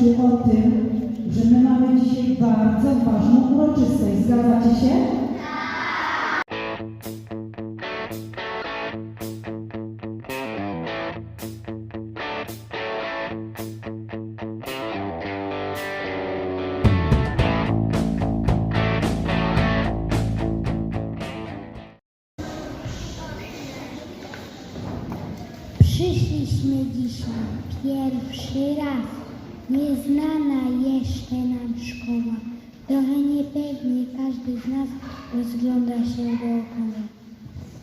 świadczy o tym, że my mamy dzisiaj bardzo ważną uroczystość. Zgadzacie się? Przyszliśmy dzisiaj pierwszy raz. Nieznana jeszcze nam szkoła. Trochę niepewnie każdy z nas rozgląda się dookoła.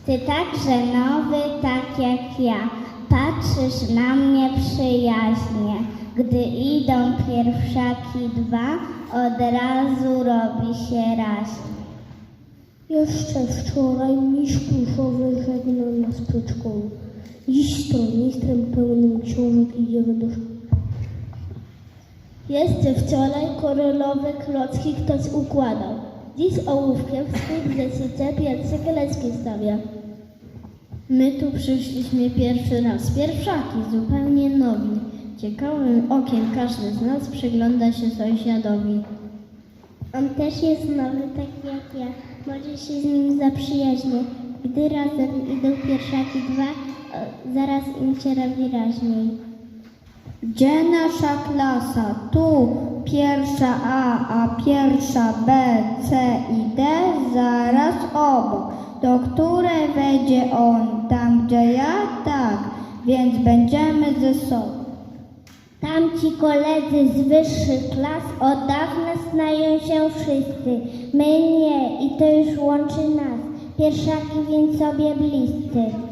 Ty także nowy, tak jak ja. Patrzysz na mnie przyjaźnie. Gdy idą pierwszaki dwa, od razu robi się raźnie. Jeszcze wczoraj miś pluszowy żegnał nas przed szkołą. Dziś z tornistrem pełnym książek idziemy do szkoły. Jeszcze wczoraj korolowe klocki ktoś układał. Dziś ołówkiem w swój zeszycie pierwsze stawia. My tu przyszliśmy pierwszy raz. Pierwszaki, zupełnie nowi. Ciekawym okiem każdy z nas przygląda się sąsiadowi. On też jest nowy, tak jak ja. Może się z nim zaprzyjaźnię. Gdy razem idą pierwszaki dwa, zaraz im się robi raźniej. Gdzie nasza klasa? Tu pierwsza A, a pierwsza B, C i D zaraz obok. Do której wejdzie on? Tam gdzie ja? Tak, więc będziemy ze sobą. Tamci koledzy z wyższych klas od dawna znają się wszyscy. My nie i to już łączy nas. Pierwszaki więc sobie bliscy.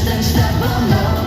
Step on touch,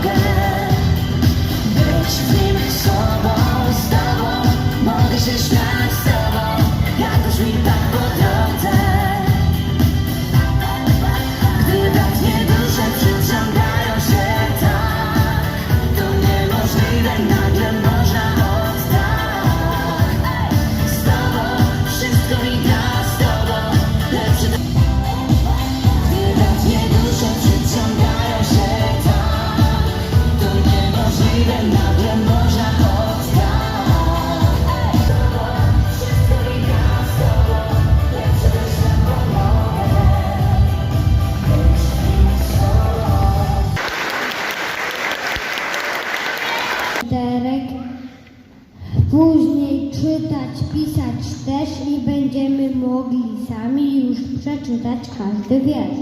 przeczytać każdy wiersz.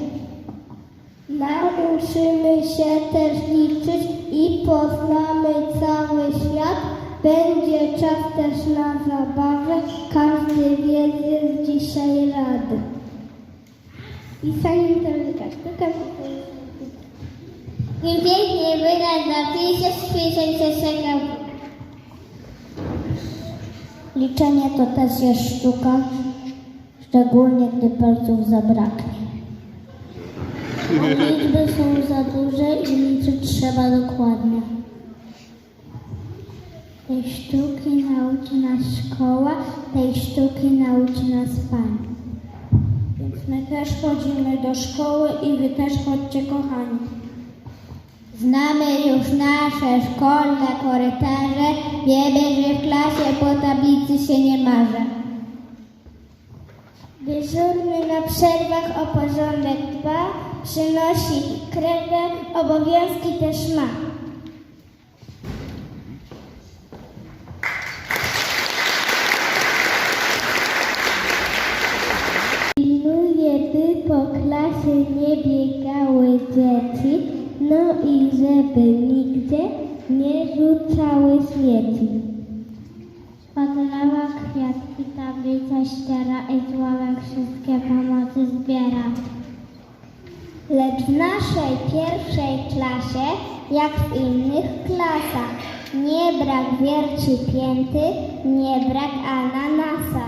Nauczymy się też liczyć i poznamy cały świat. Będzie czas też na zabawę, każdy wie jest dzisiaj rady. Pisanie jakaś sztuka. Im piękniej wyraz zapisze, słyszeć się czeka. Liczenie to też jest sztuka, szczególnie gdy palców zabraknie. Liczby są za duże i liczyć trzeba dokładnie. Tej sztuki nauczy nas szkoła, tej sztuki nauczy nas Pan. Więc my też chodzimy do szkoły i wy też chodźcie kochani. Znamy już nasze szkolne korytarze, wiemy, że w klasie po tablicy się nie marze. Dyżurny na przerwach o porządek dba, przynosi kredę, obowiązki też ma. Pilnuje, by po klasie nie biegały dzieci, no i żeby nigdzie nie rzucały śmieci. Podlewa kwiatki, tablica ściera i z ławek wszystkie pomocy zbiera. Lecz w naszej pierwszej klasie, jak w innych klasach, nie brak wierci pięty, nie brak ananasa.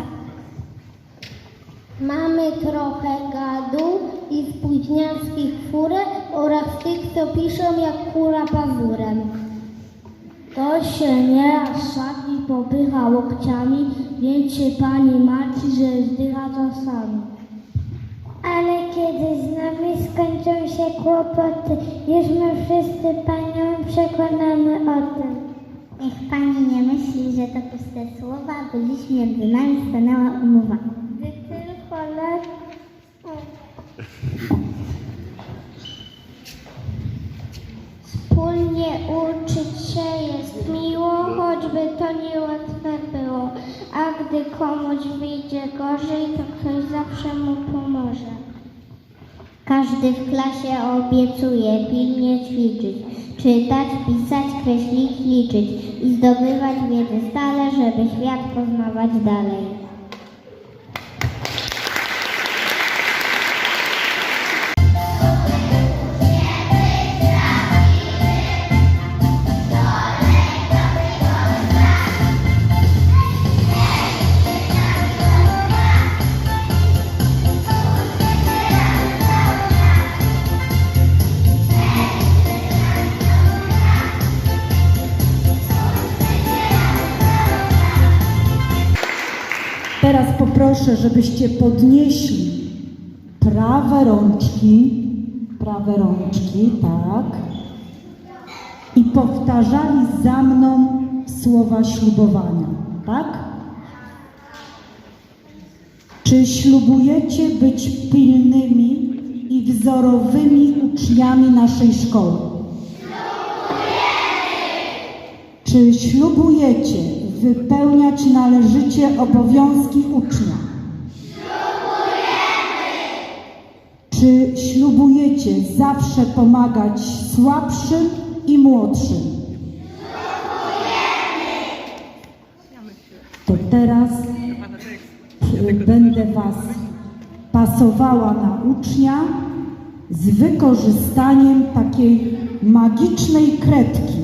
Mamy trochę gadu i spóźniackich furę oraz tych, co piszą jak kura pazurem. To się nieraz szatni popycha łokciami, więc się pani martwi, że zdycha czasami. Ale kiedy z nami skończą się kłopoty, już my wszyscy panią przekonamy o tym. Niech pani nie myśli, że to puste słowa, bo dziś między nami stanęła umowa. Gdy tylko lat... Wspólnie uczyć się jest miło, choćby to niełatwe było. A gdy komuś wyjdzie gorzej, to ktoś zawsze mu pomoże. Każdy w klasie obiecuje pilnie ćwiczyć, czytać, pisać, kreślić, liczyć i zdobywać wiedzę stale, żeby świat poznawać dalej. Poproszę, żebyście podnieśli prawe rączki, prawe rączki, tak, i powtarzali za mną słowa ślubowania, tak? Czy ślubujecie być pilnymi i wzorowymi uczniami naszej szkoły? Czy ślubujecie wypełniać należycie obowiązki ucznia? Czy ślubujecie zawsze pomagać słabszym i młodszym? To teraz będę Was pasowała na ucznia z wykorzystaniem takiej magicznej kredki.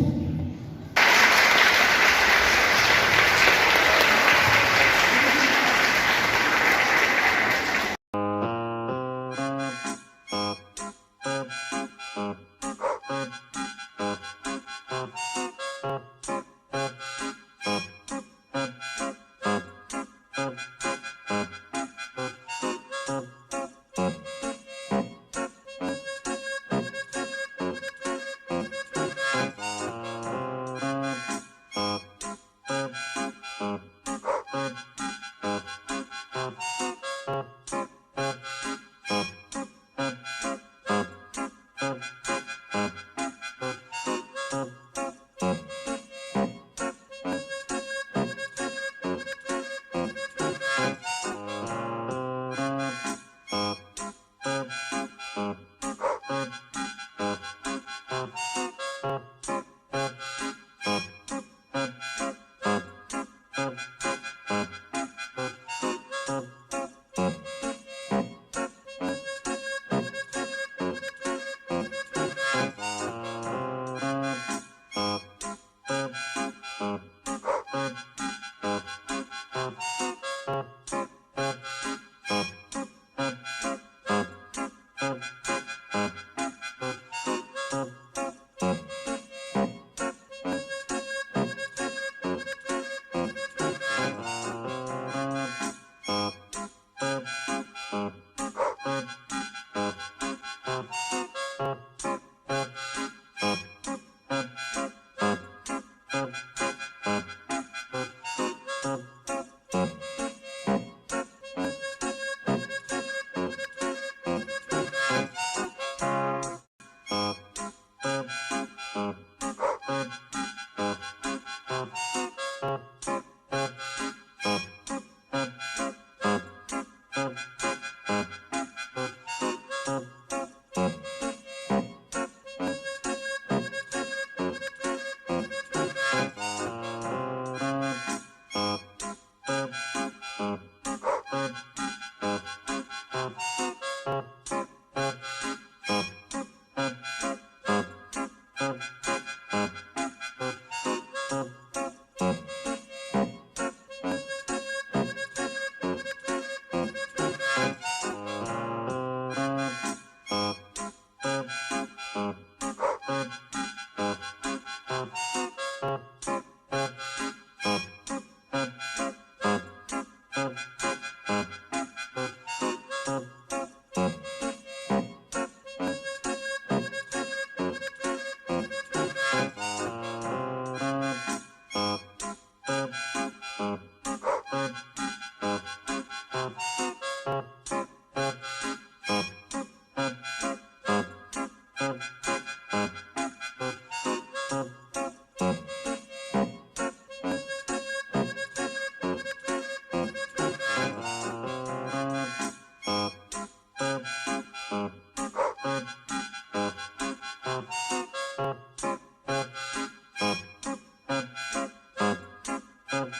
um,